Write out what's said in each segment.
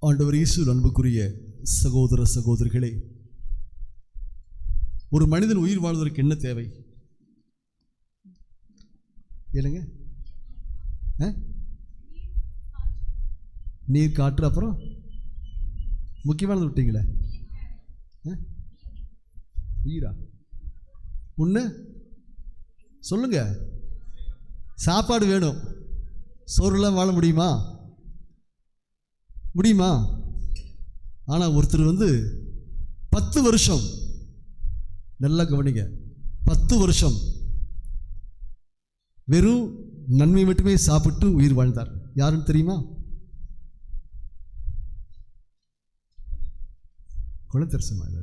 ஆண்டவர் இயேசு அன்புக்குரிய சகோதர சகோதரிகளே ஒரு மனிதன் உயிர் வாழ்வதற்கு என்ன தேவை? என்னங்க? ஆ? நீர் காற்று அப்புறம்? முக்கியமானது விட்டீங்களே? ஆ? உயிரா? ஒன்று சொல்லுங்க. சாப்பாடு வேணும். சோறுலாம் வாழ முடியுமா? முடியுமா? ஆனால் ஒருத்தர் வந்து பத்து வருஷம் நல்லா கவனிங்க பத்து வருஷம் வெறும் நன்மை மட்டுமே சாப்பிட்டு உயிர் வாழ்ந்தார். யாருன்னு தெரியுமா? குலத்தரசன் இல்லை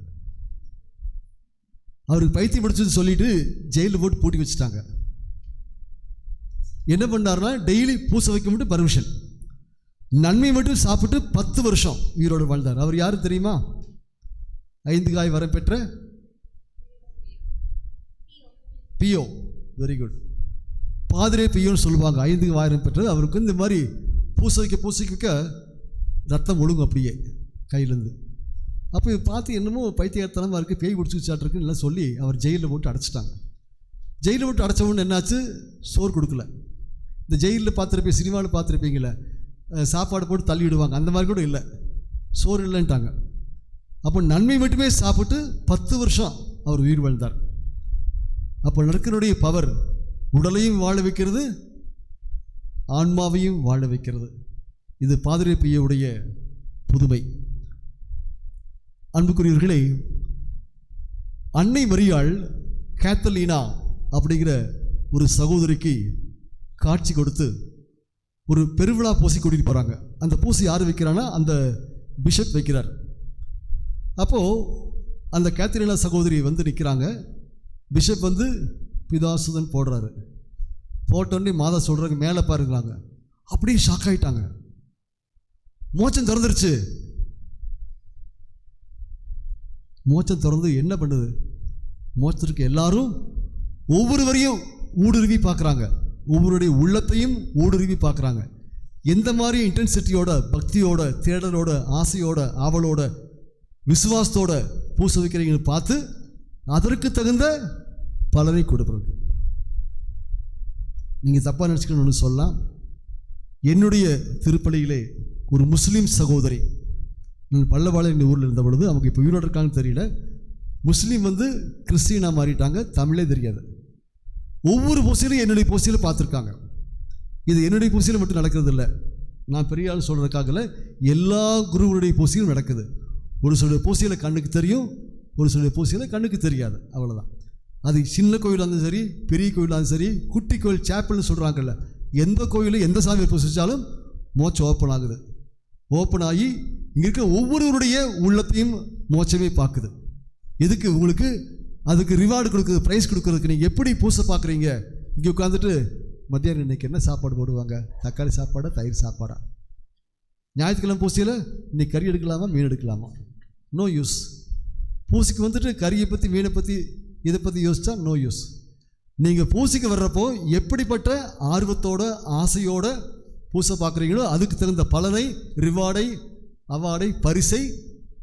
அவருக்கு பைத்தியம் பிடிச்சதுன்னு சொல்லிட்டு ஜெயிலில் போட்டு பூட்டி வச்சுட்டாங்க. என்ன பண்ணாருன்னா டெய்லி பூசை வைக்க மட்டும் பர்மிஷன் நன்மை மட்டும் சாப்பிட்டு பத்து வருஷம் உயிரோடு வாழ்ந்தார். அவர் யார் தெரியுமா? ஐந்து காய் வரம் பெற்ற பியோ. வெரி குட் பாதிரே பியோன்னு சொல்லுவாங்க. ஐந்து வாயிரம் பெற்றது. அவருக்கு இந்த மாதிரி பூச வைக்க பூசிக்க வைக்க ரத்தம் ஒழுங்கும் அப்படியே கையிலேருந்து. அப்போ இதை பார்த்து என்னமோ பைத்தியத்தனமாக இருக்குது பேய் பிடிச்சிச்சாட்டிருக்குன்னு எல்லாம் சொல்லி அவர் ஜெயிலில் போட்டு அடைச்சிட்டாங்க. ஜெயிலில் போட்டு அடைச்சவொன்னு என்னாச்சு? சோறு கொடுக்கல. இந்த ஜெயிலில் பார்த்துருப்பீங்க சினிமாவில் பார்த்துருப்பீங்களே சாப்பாடு போட்டு தள்ளி விடுவாங்க அந்த மாதிரி கூட இல்லை. சோறு இல்லைன்ட்டாங்க. அப்போ நன்மை மட்டுமே சாப்பிட்டு பத்து வருஷம் அவர் உயிர் வாழ்ந்தார். அப்போ நற்கனுடைய பவர் உடலையும் வாழ வைக்கிறது ஆன்மாவையும் வாழ வைக்கிறது. இது பாதிரை பையவுடைய புதுமை. அன்புக்குரியவர்களே அன்னை மரியாள் கேத்தலீனா அப்படிங்கிற ஒரு சகோதரிக்கு காட்சி கொடுத்து ஒரு பெருவிழா பூசி கூட்டிகிட்டு போகிறாங்க அந்த பூசி யார் வைக்கிறான்னா அந்த பிஷப் வைக்கிறார். அப்போது அந்த கேத்தரினா சகோதரி வந்து நிற்கிறாங்க பிஷப் வந்து பிதாசுதன் போடுறாரு. போட்டோன்னே மாதா சொல்கிறாங்க மேலே பாருங்களாங்க. அப்படியே ஷாக் ஆகிட்டாங்க மோச்சம் திறந்துருச்சு. மோச்சம் திறந்து என்ன பண்ணுது? மோச்சத்திற்கு எல்லாரும் ஒவ்வொருவரையும் ஊடுருவி பார்க்குறாங்க. ஒவ்வொருடைய உள்ளத்தையும் ஊடுருவி பார்க்குறாங்க. எந்த மாதிரி இன்டென்சிட்டியோட பக்தியோட தேடலோட ஆசையோட ஆவலோட விசுவாசத்தோட பூச வைக்கிறீங்கன்னு பார்த்து அதற்கு தகுந்த பலனை கொடுப்பாங்க நீங்கள் தப்பாக நினச்சிக்கணும்னு ஒன்று சொல்லலாம். என்னுடைய திருப்பலியிலே ஒரு முஸ்லீம் சகோதரி நான் பல்லவாளர் இந்த ஊரில் இருந்த பொழுது அவங்க இப்போ உயிரோடு இருக்காங்கன்னு தெரியல. முஸ்லீம் வந்து கிறிஸ்டினாக மாறிட்டாங்க தமிழே தெரியாது. ஒவ்வொரு பூசையிலும் என்னுடைய பூசையிலும் பார்த்துருக்காங்க. இது என்னுடைய பூசையில் மட்டும் நடக்கிறது இல்லை நான் பெரிய ஆள் சொல்கிறதுக்காகல எல்லா குருவனுடைய பூசையிலும் நடக்குது. ஒரு சில பூசையில் கண்ணுக்கு தெரியும் ஒரு சில பூசையில் கண்ணுக்கு தெரியாது. அவ்வளோதான் அது சின்ன கோயிலாக இருந்தாலும் சரி பெரிய கோயிலாக இருந்தாலும் சரி குட்டி கோயில் சேப்பல்னு சொல்கிறாங்கல்ல எந்த கோயிலும் எந்த சாமி பூசிச்சாலும் மோச்சம் ஓப்பன் ஆகுது. ஓப்பன் ஆகி இங்கே இருக்க ஒவ்வொருவருடைய உள்ளத்தையும் மோச்சமே பார்க்குது. எதுக்கு? உங்களுக்கு அதுக்கு ரிவார்டு கொடுக்குறது ப்ரைஸ் கொடுக்குறதுக்கு நீங்கள் எப்படி பூசை பார்க்குறீங்க? இங்கே உட்காந்துட்டு மத்தியானம் இன்னைக்கு என்ன சாப்பாடு போடுவாங்க? தக்காளி சாப்பாடா தயிர் சாப்பாடா? ஞாயிற்றுக்கிழமை பூசையில் இன்றைக்கி கறி எடுக்கலாமா மீன் எடுக்கலாமா? நோ யூஸ் பூசிக்கு வந்துட்டு கறியை பற்றி மீனை பற்றி இதை பற்றி யோசித்தா நோ யூஸ் நீங்கள் பூசிக்கு வர்றப்போ எப்படிப்பட்ட ஆர்வத்தோட ஆசையோட பூசை பார்க்குறீங்களோ அதுக்கு தகுந்த பலனை ரிவார்டை அவார்டை பரிசை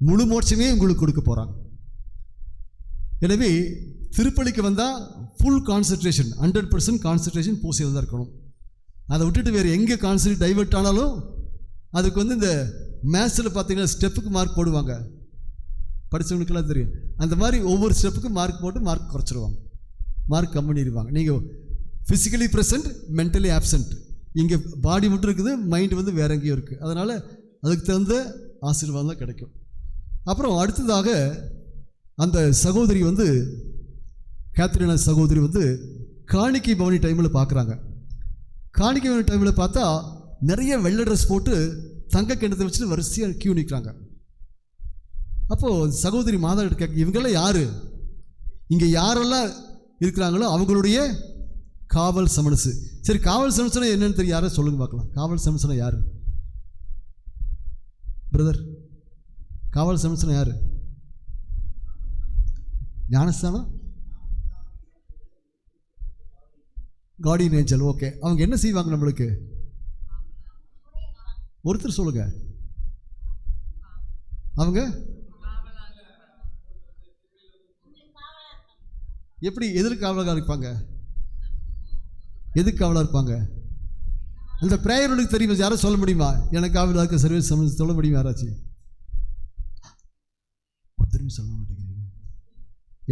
முழு மோட்சமே உங்களுக்கு கொடுக்க போகிறாங்க எனவே திருப்பலிக்கு வந்தால் full concentration hundred percent concentration பூசையில் தான் இருக்கணும். அதை விட்டுட்டு வேறு எங்கே கான்சன்ட்ரேட் டைவெர்ட் ஆனாலும் அதுக்கு வந்து இந்த மேத்ஸில் பார்த்தீங்கன்னா ஸ்டெப்புக்கு மார்க் போடுவாங்க. படித்தவங்களுக்கெல்லாம் தெரியும். அந்த மாதிரி ஒவ்வொரு ஸ்டெப்புக்கும் மார்க் போட்டு மார்க் குறைச்சிருவாங்க. மார்க் கம் பண்ணிடுவாங்க. நீங்கள் ஃபிசிக்கலி ப்ரெசன்ட் மென்டலி ஆப்சண்ட் இங்கே பாடி மட்டும் இருக்குது மைண்டு வந்து வேற எங்கேயும் இருக்குது அதனால் அதுக்கு தகுந்த ஆசீர்வாதம் தான் கிடைக்கும். அப்புறம் அடுத்ததாக அந்த சகோதரி வந்து கேத்ரினா சகோதரி வந்து காணிக்கை பவனி டைமில் பார்க்குறாங்க காணிக்கை பவனி டைமில் பார்த்தா நிறைய வெள்ளை ட்ரெஸ் போட்டு தங்க கிணத்தை வச்சுட்டு வரிசையாக கியூ நிற்கிறாங்க அப்போது சகோதரி மாதா கேட்க இவங்கெல்லாம் யார்? இங்கே யாரெல்லாம் இருக்கிறாங்களோ அவங்களுடைய காவல் சமனசு சரி காவல் சமனசுனா என்னன்னு தெரியும் யாரை சொல்லுங்க பார்க்கலாம். காவல் சமனசுனா யார்? பிரதர் காவல் சமனசுனா யார்? ஞானஸ்தானம்? கார்டியன் ஏஞ்சல் ஓகே அவங்க என்ன செய்வாங்க நம்மளுக்கு? ஒருத்தர் சொல்லுங்க. அவங்க? எப்படி எதிர்க்கு காவலாக இருப்பாங்க? எதுக்கு காவலாக இருப்பாங்க? அந்த ப்ரேயருக்கு தெரியும்? யாரும் சொல்ல முடியுமா? எனக்கு காவலாக இருக்க சர்வீஸ் சம்மந்தம் சொல்ல முடியுமா யாராச்சும்?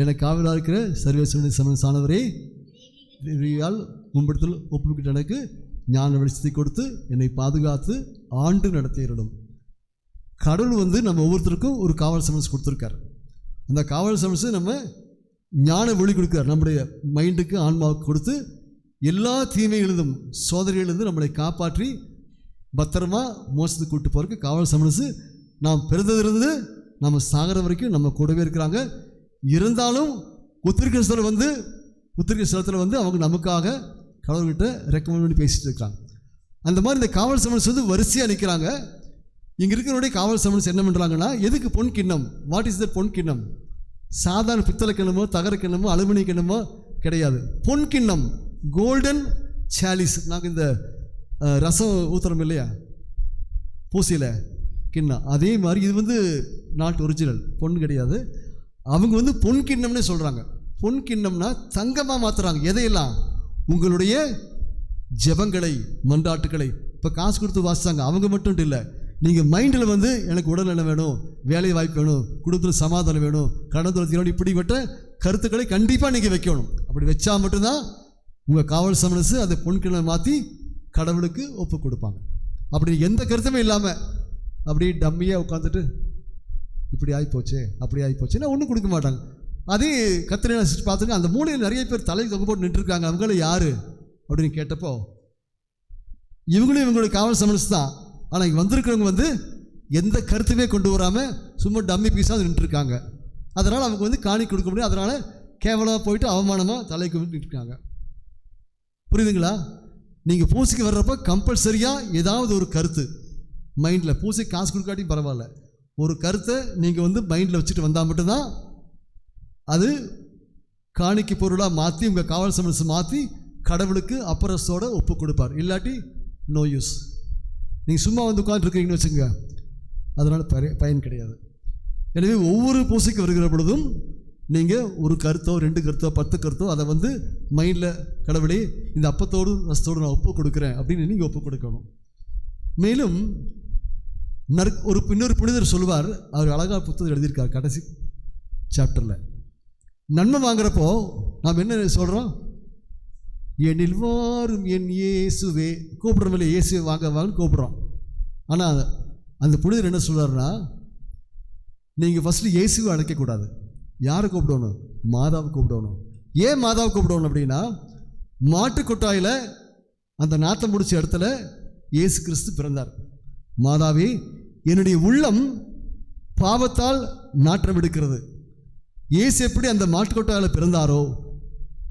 எனக்கு காவலாக இருக்கிற சர்வேஸ்வரனை சம்மந்தம் ஆனவரே முன்படுத்தல் ஒப்புக்கிட்ட எனக்கு ஞான வெளிச்சத்தை கொடுத்து என்னை பாதுகாத்து ஆண்டு நடத்தியிடும் கடவுள் வந்து நம்ம ஒவ்வொருத்தருக்கும் ஒரு காவல் சமன்ஸ் கொடுத்துருக்காரு. அந்த காவல் சமன்ஸ் நம்ம ஞான ஒளி கொடுக்குறார். நம்முடைய மைண்டுக்கு ஆன்மாவுக்கு கொடுத்து எல்லா தீமைகளிலும் சோதனைகளிலிருந்து நம்மளை காப்பாற்றி பத்திரமா மோசத்துக்கு கூப்பிட்டு போகிறதுக்கு காவல் சமன்ஸு நாம் பிறந்ததுலேருந்து நம்ம சாகிற வரைக்கும் நம்ம கூடவே இருக்கிறாங்க. இருந்தாலும் உத்திரிக்கை வந்து உத்திரிக்கை வந்து அவங்க நமக்காக கடவுள்கிட்ட ரெக்கமெண்ட் பண்ணி பேசிட்டு இருக்காங்க. அந்த மாதிரி இந்த காவல் சமன்ஸ் வந்து வரிசையாக நிற்கிறாங்க இங்கே இருக்கிறவருடைய காவல் சமன்ஸ் என்ன பண்ணுறாங்கன்னா எதுக்கு பொன் கிண்ணம்? வாட் இஸ் த பொன் கிண்ணம்? சாதாரண பித்தளை கிண்ணமோ தகர கிண்ணமோ அலுமினிய கிண்ணமோ கிடையாது. பொன் கிண்ணம் கோல்டன் சாலிஸ் நாங்கள் இந்த ரசம் ஊத்துறோம் இல்லையா? பூசியில் கிண்ணம். அதே மாதிரி இது வந்து நாட் ஒரிஜினல் பொன் கிடையாது. அவங்க வந்து பொன் கிண்ணம்னே சொல்கிறாங்க பொன் கிண்ணம்னா தங்கமாக மாற்றுறாங்க எதையெல்லாம்? உங்களுடைய ஜெபங்களை மன்றாட்டுகளை இப்போ காசு கொடுத்து வாசித்தாங்க அவங்க மட்டும் இல்லை. நீங்கள் மைண்டில் வந்து எனக்கு உடல்நலம் வேணும் வேலை வாய்ப்பு வேணும் குடும்பத்தில் சமாதானம் வேணும் கடவுள் வேணும் இப்படிப்பட்ட கருத்துக்களை கண்டிப்பாக நீங்கள் வைக்கணும். அப்படி வச்சா மட்டும்தான் உங்கள் காவல் சமரசு அதை பொன்கிழமை மாற்றி கடவுளுக்கு ஒப்பு கொடுப்பாங்க. அப்படி எந்த கருத்துமே இல்லாமல் அப்படி டம்மியாக உட்காந்துட்டு இப்படி ஆகிப்போச்சு அப்படி ஆகிப்போச்சுன்னா ஒன்றும் கொடுக்க மாட்டாங்க. அதே கத்திரை பார்த்துங்க அந்த மூலையில் நிறைய பேர் தலை தொங்க போட்டு நின்றுருக்காங்க. அவங்கள யார்? அப்படின்னு கேட்டப்போ இவங்களும் இவங்களுடைய காவல் சமன்ஸ் தான். ஆனால் இங்கே வந்திருக்கிறவங்க வந்து எந்த கருத்துமே கொண்டு வராமல் சும்மா டம்மி பீஸாக நின்றுருக்காங்க. அதனால் அவங்க வந்து காணி கொடுக்க முடியும் அதனால் கேவலமாக போயிட்டு அவமானமாக தலைக்கு நின்றுருக்காங்க. புரியுதுங்களா? நீங்கள் பூசைக்கு வர்றப்போ கம்பல்சரியாக ஏதாவது ஒரு கருத்து. மைண்டில் பூசி காசு கொடுக்காட்டி பரவாயில்ல. ஒரு கருத்தை நீங்கள் வந்து மைண்டில் வச்சுட்டு வந்தால் மட்டும்தான் அது காணிக்கை பொருளாக மாற்றி உங்கள் காவல் சமரசம் மாற்றி கடவுளுக்கு அப்பரசோட ஒப்பு கொடுப்பார். இல்லாட்டி நோ யூஸ் நீங்கள் சும்மா வந்து உட்காந்துருக்கிறீங்கன்னு வச்சுங்க அதனால் பய பயன் கிடையாது. எனவே ஒவ்வொரு பூசைக்கு வருகிற பொழுதும் நீங்கள் ஒரு கருத்தோ ரெண்டு கருத்தோ பத்து கருத்தோ அதை வந்து மைண்டில் கடவுளே இந்த அப்பத்தோடு ரசத்தோடு நான் ஒப்பு கொடுக்குறேன் அப்படின்னு நீங்கள் ஒப்பு கொடுக்கணும். மேலும் நற் ஒரு இன்னொரு புனிதர் சொல்லுவார் அவர் அழகாக புத்தகம் எழுதியிருக்கார் கடைசி சாப்டரில் நன்மை வாங்குறப்போ நாம் என்ன சொல்கிறோம் என்னில் வாரும் என் இயேசுவே. கூப்பிடுறோம் இல்லை இயேசுவே வாங்க வாங்கன்னு கூப்பிட்றோம். ஆனால் அந்த புனிதர் என்ன சொல்றாருன்னா நீங்கள் ஃபஸ்ட்டு இயேசுவை அழைக்கக்கூடாது யாரை கூப்பிடணும்? மாதாவை கூப்பிடணும். ஏன் மாதாவை கூப்பிடணும் அப்படின்னா மாட்டு கொட்டாயில் அந்த நாத்தம் முடிச்ச இடத்துல இயேசு கிறிஸ்து பிறந்தார். மாதாவே என்னுடைய உள்ளம் பாவத்தால் நாற்றம் எடுக்கிறது. இயேசு எப்படி அந்த மாட்டுக்கொட்டாயில் பிறந்தாரோ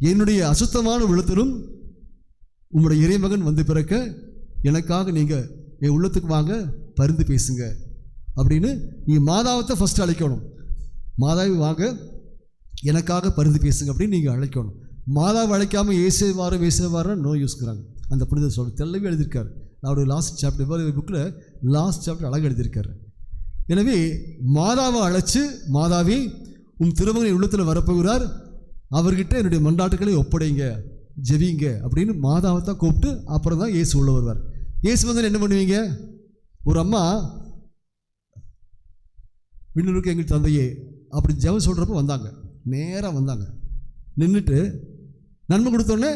என்னுடைய அசுத்தமான உள்ளத்திலும் உம்முடைய இறைமகன் வந்து பிறக்க எனக்காக நீங்கள் என் உள்ளத்துக்கு வாங்க பருந்து பேசுங்க அப்படின்னு நீங்கள் மாதாவத்தை ஃபஸ்ட்டு அழைக்கணும். மாதாவை வாங்க எனக்காக பருந்து பேசுங்க அப்படின்னு நீங்கள் அழைக்கணும். மாதாவை அழைக்காமல் ஏசே வாரம் ஏசே வாரம் நோய் யூஸ்கிறாங்க அந்த புனித சொல் தெளிவாக எழுதியிருக்காரு. அவருடைய லாஸ்ட் சாப்டர் புக்கில் லாஸ்ட் சாப்டர் அழகாக எழுதியிருக்காரு. எனவே மாதாவை அழைச்சி மாதாவி உம் திருமகன் உள்ளத்தில் வரப்போகிறார். அவர்கிட்ட என்னுடைய மண்டாட்டுகளை ஒப்படைங்க ஜெவிங்க அப்படின்னு மாதாவை தான் கூப்பிட்டு அப்புறம் தான் இயேசு உள்ள வருவார். இயேசு வந்து என்ன பண்ணுவீங்க? ஒரு அம்மா விண்ணூருக்கு எங்கள் தந்தையே அப்படி ஜெபம் சொல்கிறப்ப வந்தாங்க. நேராக வந்தாங்க. நின்றுட்டு நன்மை கொடுத்தோன்னே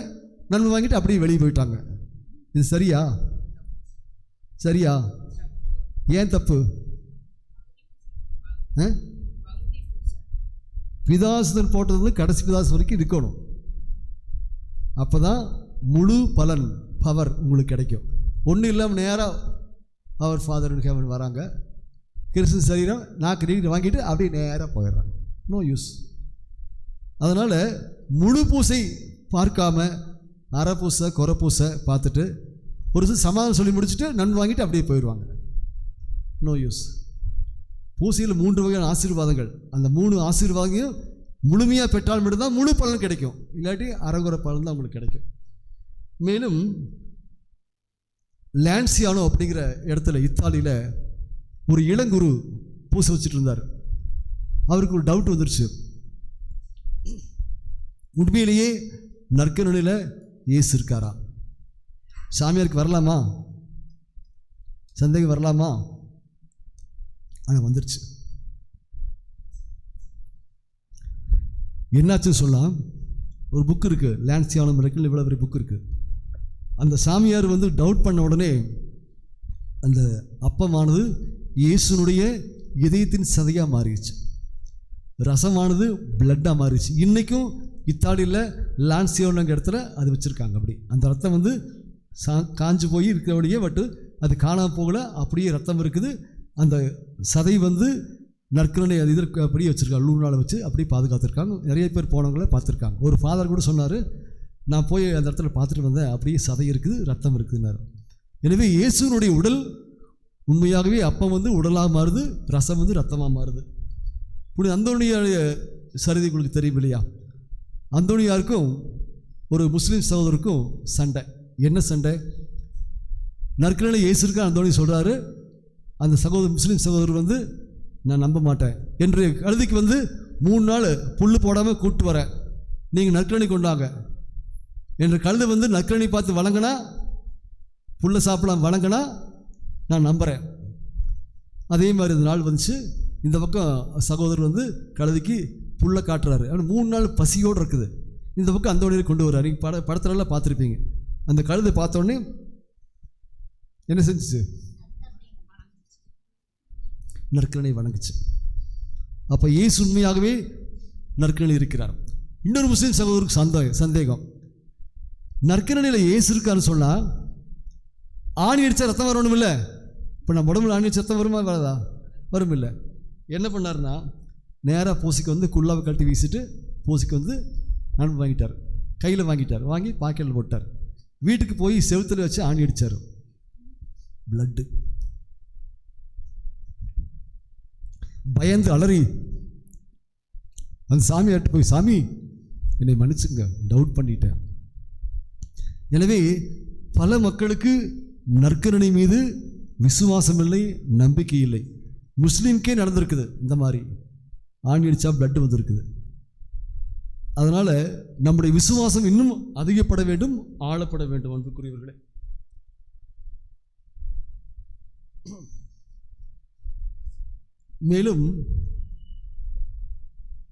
நன்மை வாங்கிட்டு அப்படியே வெளியே போயிட்டாங்க. இது சரியா? சரியா? ஏன் தப்பு? ஆ? பிதாசுதன் போட்டதுல கடைசி பிதாசு வரைக்கும் இருக்கணும். அப்போ தான் முழு பலன் பவர் உங்களுக்கு கிடைக்கும். ஒன்றும் இல்லாமல் நேராக அவர் ஃபாதர் ஹேவன் வராங்க. கிறிஸ்து சரீரம் நாக்கு நீட்டு வாங்கிட்டு அப்படியே நேராக போயிடுறாங்க. நோ யூஸ் அதனால் முழு பூசை பார்க்காம அரை பூசை குறை பூசை பார்த்துட்டு ஒரு சமாதானம் சொல்லி முடிச்சுட்டு நன் வாங்கிட்டு அப்படியே போயிடுவாங்க. நோ யூஸ் பூசையில் மூன்று வகையான ஆசீர்வாதங்கள். அந்த மூணு ஆசீர்வாதங்களையும் முழுமையாக பெற்றால் மட்டும்தான் முழு பலன் கிடைக்கும். இல்லாட்டி அரைகுறை பலன் தான் உங்களுக்கு கிடைக்கும். மேலும் லான்சியானோ அப்படிங்கிற இடத்துல இத்தாலியில் ஒரு இளங்குரு பூசை வச்சுட்டு இருந்தார். அவருக்கு ஒரு டவுட் வந்துருச்சு. உண்மையிலேயே நற்கருணையில் இயேசு இருக்காரா? சாமியாருக்கு வரலாமா? சந்தேகம் வரலாமா? ஆனால் வந்துருச்சு. என்னாச்சுன்னு சொல்லலாம் ஒரு புக் இருக்குது லேன்சியானம் மிரக்கல் இவ்வளோ பெரிய புக் இருக்குது அந்த சாமியார் வந்து டவுட் பண்ண உடனே அந்த அப்பமானது இயேசுனுடைய இதயத்தின் சதையாக மாறிடுச்சு. ரசமானது பிளட்டாக மாறிடுச்சு. இன்றைக்கும் இத்தாலியில் லான்சியோனுங்க இடத்துல அது வச்சுருக்காங்க அப்படி. அந்த ரத்தம் வந்து சா காஞ்சு போய் இருக்கிறபடியே பட்டு அது காணாமல் போகல அப்படியே ரத்தம் இருக்குது. அந்த சதை வந்து நற்கரணை அது இதற்கு அப்படியே வச்சுருக்காங்க லூனால வச்சு அப்படியே பாதுகாத்துருக்காங்க. நிறைய பேர் போனவங்கள பார்த்துருக்காங்க. ஒரு ஃபாதர் கூட சொன்னார் நான் போய் அந்த இடத்துல பார்த்துட்டு வந்தேன் அப்படியே சதை இருக்குது ரத்தம் இருக்குதுன்னாரு. எனவே இயேசுனுடைய உடல் உண்மையாகவே அப்பம் வந்து உடலாக மாறுது ரசம் வந்து ரத்தமாக மாறுது. இப்படி அந்தோனியாருடைய சரிதை உங்களுக்கு தெரியும் இல்லையா? அந்தோனியாருக்கும் ஒரு முஸ்லீம் சகோதரருக்கும் சண்டை. என்ன சண்டை? நற்கரனை இயேசுக்கு அந்தோனி சொல்கிறாரு அந்த சகோதரர் முஸ்லீம் சகோதரர் வந்து நான் நம்ப மாட்டேன். என்று கழுதிக்கு வந்து மூணு நாள் புல் போடாமல் கூப்பிட்டு வரேன் நீங்கள் நற்கரணி கொண்டாங்க. என்று கழுதை வந்து நற்கரணி பார்த்து வழங்கினா புல்லை சாப்பிடலாம் வழங்கினா நான் நம்புகிறேன் அதே மாதிரி இந்த நாள் வந்துச்சு. இந்த பக்கம் சகோதரர் வந்து கழுதைக்கு புல்லை காட்டுறாரு. ஆனால் மூணு நாள் பசியோடு இருக்குது. இந்த பக்கம் அந்த வழியில் கொண்டு வர்றாரு. நீங்கள் பட படத்துலலாம் பார்த்துருப்பீங்க. அந்த கழுதை பார்த்தோன்னே என்ன செஞ்சுச்சு? நற்கரணை வணங்குச்சு அப்போ இயேசு உண்மையாகவே நற்கரணை இருக்கிறார். இன்னொரு முஸ்லீம் சகோதரருக்கு சந்தேகம் சந்தேகம். நற்கரணையில் இயேசு இருக்கான்னு சொன்னால் ஆணி அடித்தா ரத்தம் வரணும் இல்லை? இப்போ நம்ம உடம்புல ஆணி அடிச்சா ரத்தம் வருமா வராதா? வரும் இல்லை. என்ன பண்ணாருன்னா நேராக பூசிக்கு வந்து குள்ளாவை கட்டி வீசிட்டு பூசிக்கு வந்து நண்பு வாங்கிட்டார். கையில் வாங்கிட்டார். வாங்கி பாக்கெட்டில் போட்டார். வீட்டுக்கு போய் செவுத்துல வச்சு ஆணி அடித்தார் பிளட்டு பயந்து அலறி. அந்த சாமியார்ட்ட போய் சாமி என்னை மன்னிச்சுங்க. டவுட் பண்ணிட்டேன். எனவே பல மக்களுக்கு நற்கருணை மீது விசுவாசம் இல்லை நம்பிக்கை இல்லை. முஸ்லீம்க்கே நடந்திருக்குது இந்த மாதிரி. ஆணி அடித்தா பிளட் வந்திருக்குது. அதனால் நம்முடைய விசுவாசம் இன்னும் அதிகப்பட வேண்டும் ஆளப்பட வேண்டும் அன்புக்குரியவர்களே. மேலும்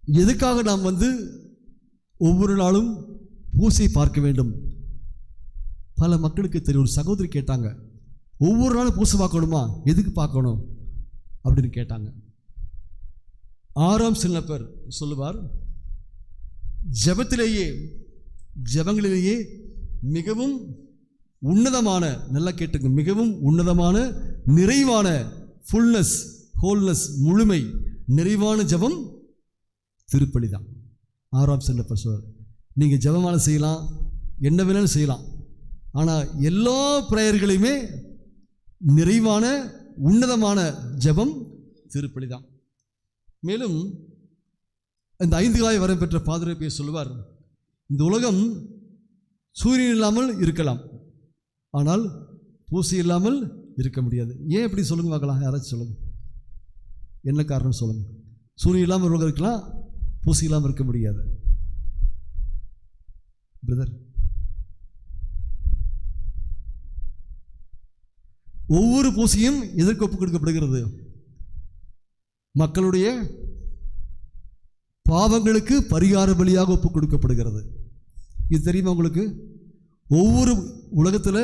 எதுக்காக நாம் வந்து ஒவ்வொரு நாளும் பூசை பார்க்க வேண்டும்? பல மக்களுக்கு தெரியும் ஒரு சகோதரி கேட்டாங்க ஒவ்வொரு நாளும் பூசை பார்க்கணுமா? எதுக்கு பார்க்கணும்? அப்படின்னு கேட்டாங்க. ஆறாம் சின்னப்பர் சொல்லுவார் ஜெபத்திலேயே ஜபங்களிலேயே மிகவும் உன்னதமான நல்லா கேட்டுங்க மிகவும் உன்னதமான நிறைவான ஃபுல்னஸ் ஹோல்னஸ் முழுமை நிறைவான ஜெபம் திருப்பலி தான். ஆறாம் சென்ற சொல்வார் நீங்கள் ஜபமான செய்யலாம் என்ன வேணாலும் செய்யலாம். ஆனால் எல்லா ப்ரேயர்களையுமே நிறைவான உன்னதமான ஜெபம் திருப்பலி தான். மேலும் இந்த ஐந்து காய் வரம் பெற்ற பாதுகாப்பை சொல்லுவார். இந்த உலகம் சூரியன் இல்லாமல் இருக்கலாம். ஆனால் பூசி இல்லாமல் இருக்க முடியாது. ஏன் இப்படி சொல்லுங்க பார்க்கலாம். யாராச்சும் சொல்லுங்க. என்ன காரணம் சொல்லுங்க. சூரியன் இல்லாமல் உலகம் இருக்கலாம் பூசி இல்லாமல் இருக்க முடியாது. பிரதர் ஒவ்வொரு பூசியும் எதற்கு ஒப்புக் கொடுக்கப்படுகிறது? மக்களுடைய பாவங்களுக்கு பரிகார பலியாக ஒப்புக் கொடுக்கப்படுகிறது இது தெரியுமா உங்களுக்கு? ஒவ்வொரு உலகத்தில்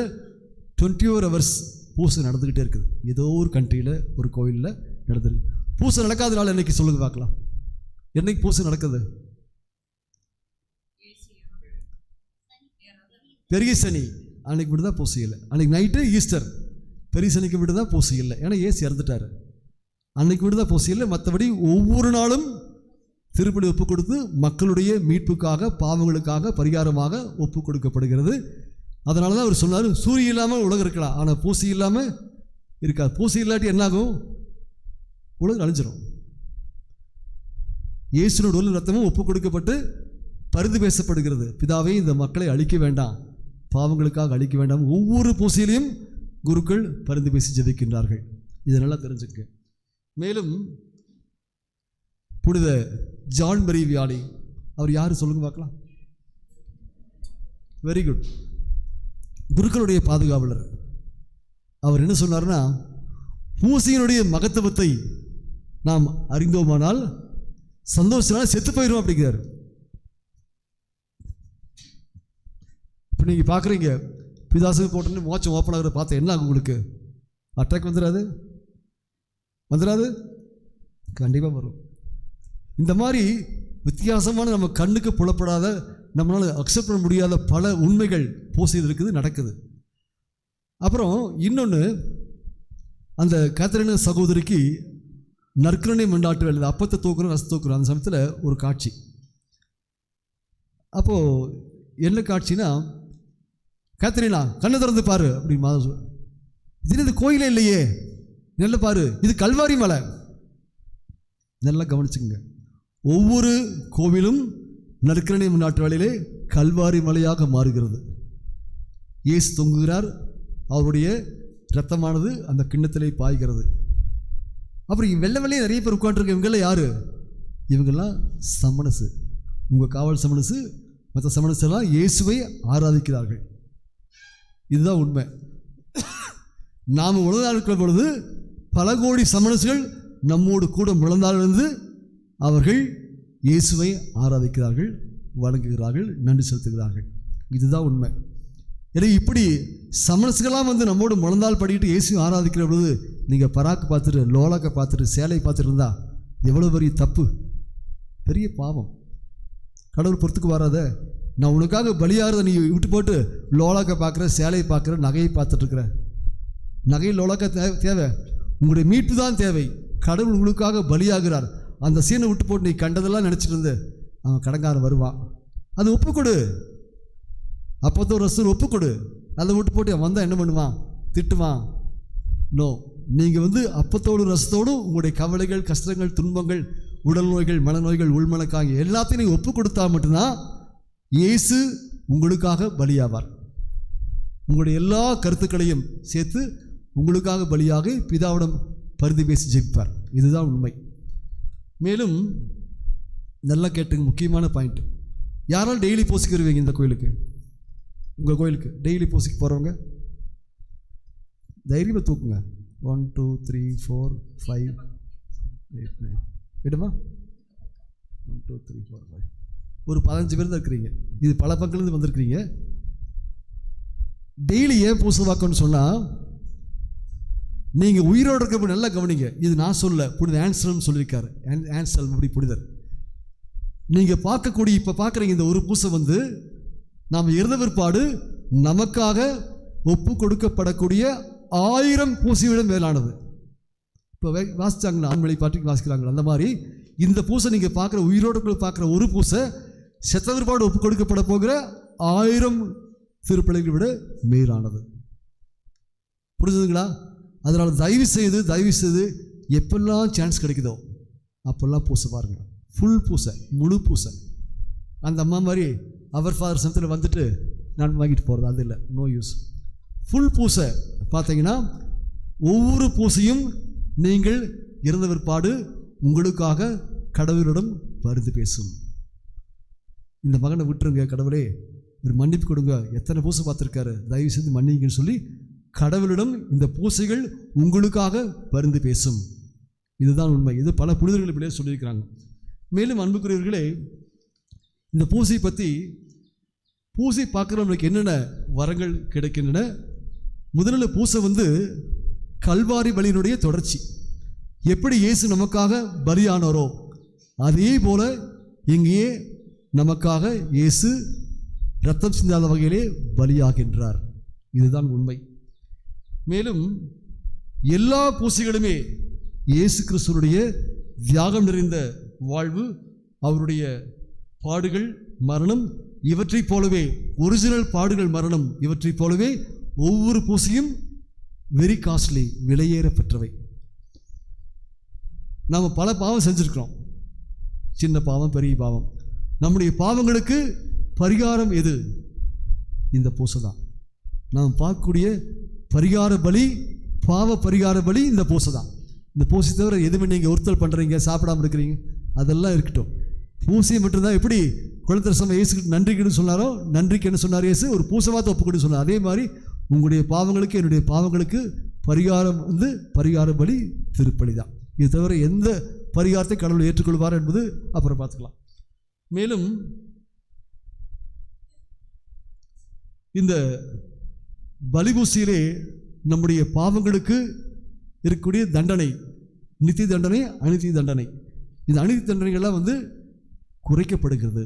டுவெண்ட்டி ஃபோர் ஹவர்ஸ் பூசை நடந்துக்கிட்டே இருக்குது. ஏதோ ஒரு கண்ட்ரியில் ஒரு கோயிலில் நடந்துருக்கு பூசை நடக்காத நாள் என்னைக்கு சொல்லுங்க பார்க்கலாம். என்னைக்கு பூசை நடக்குது? பெரிய சனி. அன்னைக்கு விட்டு தான் பூசை இல்லை. அன்னைக்கு நைட்டு ஈஸ்டர் பெரிய சனிக்கு விட்டு தான் பூசை இல்லை. ஏன்னா ஏசி இறந்துட்டாரு. அன்னைக்கு விட்டு தான் பூசை இல்லை. மற்றபடி ஒவ்வொரு நாளும் திருப்பலி ஒப்பு கொடுத்து மக்களுடைய மீட்புக்காக பாவங்களுக்காக பரிகாரமாக ஒப்பு கொடுக்கப்படுகிறது அதனால தான் அவர் சொன்னார் சூரிய இல்லாமல் உலகம் இருக்கலாம் ஆனால் பூசி இல்லாமல் இருக்காது. பூசி இல்லாட்டி என்னாகும்? உலகம் அழிஞ்சிடும் இயேசுனோட உடல் ரத்தமும் ஒப்பு கொடுக்கப்பட்டு பரிந்து பேசப்படுகிறது. பிதாவே இந்த மக்களை அழிக்க வேண்டாம். பாவங்களுக்காக அழிக்க வேண்டாம். ஒவ்வொரு பூசையிலையும் குருக்கள் பரிந்து பேசி ஜெபிக்கின்றார்கள். இதை நல்லா தெரிஞ்சுக்க மேலும் புனித ஜான் மரி அவர் யார் சொல்லுங்க பார்க்கலாம். வெரி குட் குருக்களுடைய பாதுகாவலர். அவர் என்ன சொன்னார்னா பூசியினுடைய மகத்துவத்தை நாம் அறிந்தோமானால் சந்தோஷனால் செத்து போயிடும் அப்படிங்கிறார். இப்போ நீங்கள் பார்க்குறீங்க பிதாசுக்கு போட்டோன்னு மோச்சம் ஓப்பன் ஆகிற பார்த்தா என்ன ஆகும் உங்களுக்கு? அட்டாக் வந்துடாது வந்துடாது கண்டிப்பாக வரும். இந்த மாதிரி வித்தியாசமான நம்ம கண்ணுக்கு புலப்படாத நம்மளால் அக்செப்ட் பண்ண முடியாத பல உண்மைகள் பூசையில் இருக்குது நடக்குது. அப்புறம் இன்னொன்று அந்த கத்திரின சகோதரிக்கு நற்கரணை மண்டாட்டு வேலை அப்பத்தை தூக்குறோம் ரசத்தை தூக்குறோம். அந்த சமயத்தில் ஒரு காட்சி. அப்போது என்ன காட்சினா கேத்தரினா கண்ணை திறந்து பாரு அப்படின்னு மாதம் சொல். இது இது கோயிலே இல்லையே? நல்ல பாரு? இது கல்வாரி மலை. நல்லா கவனிச்சுங்க ஒவ்வொரு கோவிலும் நற்கரணை நாட்டு வேலையிலே கல்வாரி மலையாக மாறுகிறது. இயேசு தொங்குகிறார். அவருடைய இரத்தமானது அந்த கிண்ணத்திலே பாய்கிறது. அப்புறம் வெள்ளை வெள்ளையே நிறைய பேர் உட்காந்துருக்க இவங்கெல்லாம் யார்? இவங்கெல்லாம் சமணசு. உங்கள் காவல் சமணசு மற்ற சமணசெல்லாம் இயேசுவை ஆராதிக்கிறார்கள். இதுதான் உண்மை. நாம் உலக இருக்கிற பொழுது பல கோடி சமணசுகள் நம்மோடு கூட முழந்தாலிருந்து அவர்கள் இயேசுவை ஆராதிக்கிறார்கள் வணங்குகிறார்கள் நன்றி செலுத்துகிறார்கள். இதுதான் உண்மை. எனவே இப்படி சமணசுகளாக வந்து நம்மோடு முழந்தால் படிக்கிட்டு இயேசுவை ஆராதிக்கிற பொழுது நீங்கள் பராக்கு பார்த்துட்டு லோலாக்கை பார்த்துட்டு சேலை பார்த்துட்டு இருந்தா எவ்வளோ பெரிய தப்பு? பெரிய பாவம். கடவுள் பொறுத்துக்கு வராத நான் உனக்காக பலியாகிறத நீ விட்டு போட்டு லோலாக்கை பார்க்குற சேலையை பார்க்குற நகையை பார்த்துட்ருக்குற நகை லோலாக்க தேவை தேவை. உங்களுடைய மீட்பு தான் தேவை. கடவுள் உங்களுக்காக பலியாகிறார். அந்த சீனை விட்டு போட்டு நீ கண்டதெல்லாம் நினச்சிட்டு இருந்து அவன் கடங்காரன் வருவான். அது ஒப்பு கொடு அப்போது ஒரு ரசூல் ஒப்பு கொடு அதை விட்டு போட்டு அவன் வந்தால் என்ன பண்ணுவான்? திட்டுவான். நோ நீங்கள் வந்து அப்பத்தோடு ரசத்தோடும் உங்களுடைய கவலைகள் கஷ்டங்கள் துன்பங்கள் உடல் நோய்கள் மனநோய்கள் உள்மனக்காங்க எல்லாத்தையும் நீங்கள் ஒப்பு கொடுத்தா மட்டும்தான் இயேசு உங்களுக்காக பலியாவார். உங்களுடைய எல்லா கருத்துக்களையும் சேர்த்து உங்களுக்காக பலியாக பிதாவிடம் பரிதி பேசி ஜெயிப்பார் இதுதான் உண்மை. மேலும் நல்லா கேட்டுங்க முக்கியமான பாயிண்ட் யாரால் டெய்லி பூசிக்கு வருவீங்க இந்த கோயிலுக்கு? உங்கள் கோயிலுக்கு டெய்லி பூசிக்கு போகிறவங்க தைரியமாக தூக்குங்க. One two three four five eight nine விடுமா? One two three four five ஒரு பதினஞ்சு பேர் தான் இருக்கிறீங்க. இது பல பக்கத்துலேருந்து வந்திருக்கிறீங்க. டெய்லி ஏன் பூசை சொன்னால் நீங்கள் உயிரோடு இருக்கப்ப நல்லா கவனிங்க. இது நான் சொல்ல புனித ஆன்சல்னு சொல்லியிருக்காரு. ஆன் ஆன்சல் அப்படி புனிதர். நீங்கள் பார்க்கக்கூடிய இப்போ பார்க்குறீங்க இந்த ஒரு பூசை வந்து நாம் இறந்த பிற்பாடு நமக்காக ஒப்பு கொடுக்கப்படக்கூடிய ஆயிரம் பூசைவிட மேலானது. இப்போ வாசித்தாங்களா ஆண்மலை பாட்டுக்கு வாசிக்கிறாங்களா அந்த மாதிரி இந்த பூசை நீங்கள் பார்க்குற உயிரோடு பார்க்குற ஒரு பூசை செத்த பிற்பாடு ஒப்பு கொடுக்கப்பட போகிற ஆயிரம் திருப்பிள்ளைகளை விட மேலானது. புரிஞ்சுதுங்களா? அதனால் தயவு செய்து தயவு செய்து எப்பெல்லாம் சான்ஸ் கிடைக்குதோ அப்போல்லாம் பூசை பாருங்கள் ஃபுல் பூசை முழு பூசை. அந்த அம்மா மாதிரி அவர் ஃபாதர் சமத்தில் வந்துட்டு நான் வாங்கிட்டு போகிறது அது இல்லை. நோ யூஸ் ஃபுல் பூசை பார்த்தீங்கன்னா ஒவ்வொரு பூசையும் நீங்கள் இறந்த பிற்பாடு உங்களுக்காக கடவுளிடம் பரிந்து பேசும். இந்த மகனை விட்டுருங்க கடவுளே. ஒரு மன்னிப்பு கொடுங்க. எத்தனை பூசை பார்த்துருக்காரு? தயவு செய்து மன்னிங்கன்னு சொல்லி கடவுளிடம் இந்த பூசைகள் உங்களுக்காக பருந்து பேசும். இதுதான் உண்மை. இது பல புனிதர்கள் இப்படியே சொல்லியிருக்கிறாங்க. மேலும் அன்புக்குரியவர்களே இந்த பூசை பற்றி பூசை பார்க்குறவங்களுக்கு என்னென்ன வரங்கள் கிடைக்கின்றன? முதல்ல பூசை வந்து கல்வாரி பலியினுடைய தொடர்ச்சி. எப்படி இயேசு நமக்காக பலியானாரோ அதே போல இங்கேயே நமக்காக இயேசு ரத்தம் சிந்தாத வகையிலே பலியாகின்றார். இதுதான் உண்மை. மேலும் எல்லா பூசைகளுமே இயேசு கிறிஸ்துவனுடைய தியாகம் நிறைந்த வாழ்வு அவருடைய பாடுகள் மரணம் இவற்றைப் போலவே ஒரிஜினல் பாடுகள் மரணம் இவற்றைப் போலவே ஒவ்வொரு பூசையும் வெரி காஸ்ட்லி விலையேறப்பெற்றவை. நாம் பல பாவம் செஞ்சுருக்கிறோம். சின்ன பாவம் பெரிய பாவம். நம்முடைய பாவங்களுக்கு பரிகாரம் எது? இந்த பூசை தான். நாம் பார்க்கக்கூடிய பரிகார பலி பாவ பரிகார பலி இந்த பூசை தான். இந்த பூசை தவிர எதுவுமே நீங்கள் ஒருத்தல் பண்ணுறீங்க சாப்பிடாம இருக்கிறீங்க அதெல்லாம் இருக்கட்டும். பூசை மட்டும்தான் எப்படி குழந்தை சம இயேசுக்கு நன்றிக்குன்னு சொன்னாரோ நன்றிக்கு என்ன சொன்னார் இயேசு? ஒரு பூசவாத்த ஒப்புக்கொண்டு சொன்னார். அதே மாதிரி உங்களுடைய பாவங்களுக்கு என்னுடைய பாவங்களுக்கு பரிகாரம் வந்து பரிகார பலி திருப்பலி தான். இது தவிர எந்த பரிகாரத்தை கடவுள் ஏற்றுக்கொள்வார் என்பது அப்புறம் பார்த்துக்கலாம். மேலும் இந்த பலிபூசியிலே நம்முடைய பாவங்களுக்கு இருக்கக்கூடிய தண்டனை நித்திய தண்டனை அநீதி தண்டனை. இந்த அநீதி தண்டனைகள்லாம் வந்து குறைக்கப்படுகிறது.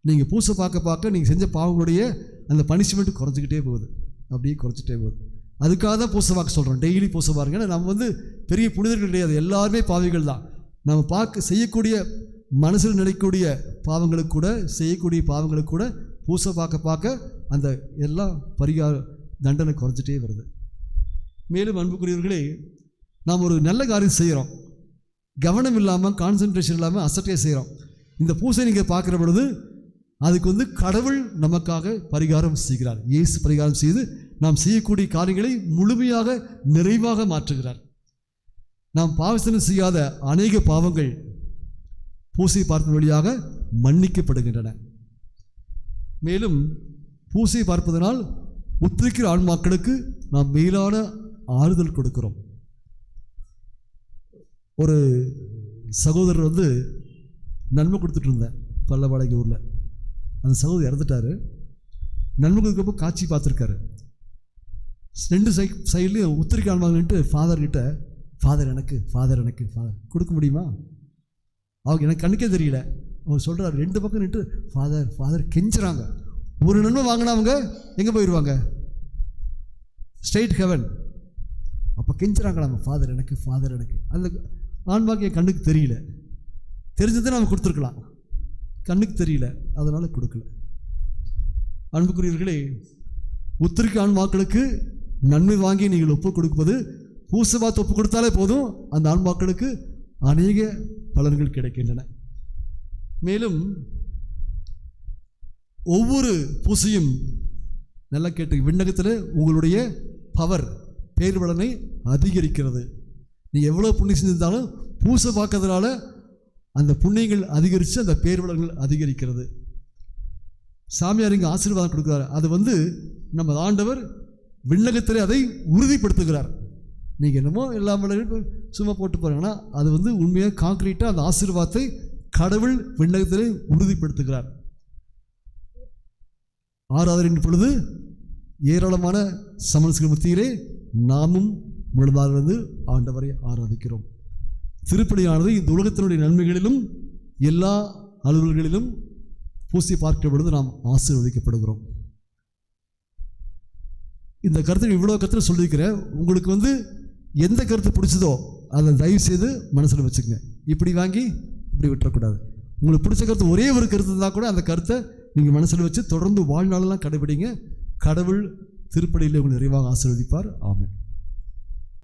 நீங்கள் பூசை பார்க்க பார்க்க நீங்கள் செஞ்ச பாவங்களுடைய அந்த பனிஷ்மெண்ட் குறைஞ்சிக்கிட்டே போகுது. அப்படியே குறைச்சிட்டே போகுது. அதுக்காக தான் பூசை பார்க்க சொல்கிறோம் டெய்லி பூசை பாருங்க. நம்ம வந்து பெரிய புனிதர்கள் கிடையாது. எல்லாருமே பாவிகள் தான். நம்ம பார்க்க செய்யக்கூடிய மனசில் நினைக்கக்கூடிய பாவங்களுக்கு கூட செய்யக்கூடிய பாவங்களுக்கு கூட பூசை பார்க்க பார்க்க அந்த எல்லாம் பரிகாரம் தண்டனை குறைஞ்சிட்டே வருது. மேலும் அன்புக்குரியவர்களே நாம் ஒரு நல்ல காரியம் செய்கிறோம் கவனம் இல்லாமல் கான்சன்ட்ரேஷன் இல்லாமல் அசட்டையாக செய்கிறோம் இந்த பூசை நீங்கள் பார்க்குற பொழுது அதுக்கு வந்து கடவுள் நமக்காக பரிகாரம் செய்கிறார். இயேசு பரிகாரம் செய்து நாம் செய்யக்கூடிய காரியங்களை முழுமையாக நிறைவாக மாற்றுகிறார். நாம் பாவசனம் செய்யாத அநேக பாவங்கள் பூசை பார்ப்பதன் வழியாக மன்னிக்கப்படுகின்றன. மேலும் பூசை பார்ப்பதனால் உத்திரிக்கிற ஆன்மாக்களுக்கு நாம் மேலான ஆறுதல் கொடுக்கிறோம். ஒரு சகோதரர் வந்து நன்மை கொடுத்துட்டு இருந்தேன் பல்லவாடகை ஊரில். அந்த சகோதரர் இறந்துட்டாரு. நன்மை கொடுக்குறப்போ காட்சி பார்த்துருக்காரு. ரெண்டு சை சைட்லேயும் உத்திரிக்கை ஆன்மாங்கன்ட்டு ஃபாதர் கிட்ட ஃபாதர் எனக்கு ஃபாதர் எனக்கு ஃபாதர் கொடுக்க முடியுமா? அவங்க எனக்கு கண்ணுக்கே தெரியல. அவர் சொல்கிறார் ரெண்டு பக்கம் நின்று ஃபாதர் ஃபாதர் கெஞ்சுறாங்க. ஒரு நன்மை வாங்கினவங்க எங்கே போயிடுவாங்க ஸ்ட்ரெயிட் ஹெவன் அப்போ கெஞ்சுறாங்களாம் ஃபாதர் எனக்கு ஃபாதர் எனக்கு. அந்த ஆன்மாக்கு என் கண்ணுக்கு தெரியல. தெரிஞ்சதை நம்ம கொடுத்துருக்கலாம். கண்ணுக்கு தெரியல அதனால் கொடுக்கல. அன்புக்குரியவர்களே உத்திரிக்கு ஆன்மாக்களுக்கு நன்மை வாங்கி நீங்கள் ஒப்பு கொடுப்பது பூசவாத்து ஒப்பு கொடுத்தாலே போதும் அந்த ஆன்மாக்களுக்கு அநேக பலன்கள் கிடைக்கின்றன. மேலும் ஒவ்வொரு பூசையும் நல்லா கேட்டு விண்ணகத்தில் உங்களுடைய பவர் பேர்வலனை அதிகரிக்கிறது. நீ எவ்வளோ புண்ணியம் செஞ்சிருந்தாலும் பூசை பார்க்கறதுனால அந்த புண்ணியங்கள் அதிகரித்து அந்த பேர் பலன்கள் அதிகரிக்கிறது. சாமியார் இங்கே ஆசீர்வாதம் கொடுக்குறாரு. அது வந்து நம்ம ஆண்டவர் விண்ணகத்தில் அதை உறுதிப்படுத்துகிறார். நீங்கள் என்னமோ எல்லா மலையும் சும்மா போட்டு போகிறாங்கன்னா அது வந்து உண்மையாக காங்கிரீட்டாக அந்த ஆசீர்வாதத்தை கடவுள் விண்ணகத்திலே உறுதிப்படுத்துகிறார். ஆராதனையின் பொழுது ஏராளமான சமரசுகள் மத்தியிலே நாமும் முழுதாகிறது ஆண்டவரை ஆராதிக்கிறோம். திருப்பணியானது இந்த உலகத்தினுடைய நன்மைகளிலும் எல்லா அலுவல்களிலும் பூசி பார்க்கிற பொழுது நாம் ஆசீர்வதிக்கப்படுகிறோம். இந்த கருத்தை இவ்வளோ கருத்தில் சொல்லியிருக்கிறேன் உங்களுக்கு வந்து எந்த கருத்து பிடிச்சதோ அதை தயவு செய்து மனசில் வச்சுக்கங்க. இப்படி வாங்கி இப்படி விட்டுறக்கூடாது. உங்களுக்கு பிடிச்ச கருத்து ஒரே ஒரு கருத்து இருந்தால் கூட அந்த கருத்தை நீங்கள் மனசில் வச்சு தொடர்ந்து வாழ்நாளெல்லாம் கடைபிடிங்க. கடவுள் திருப்படியில் உங்களை நிறைவாக ஆசீர்வதிப்பார். ஆமென்.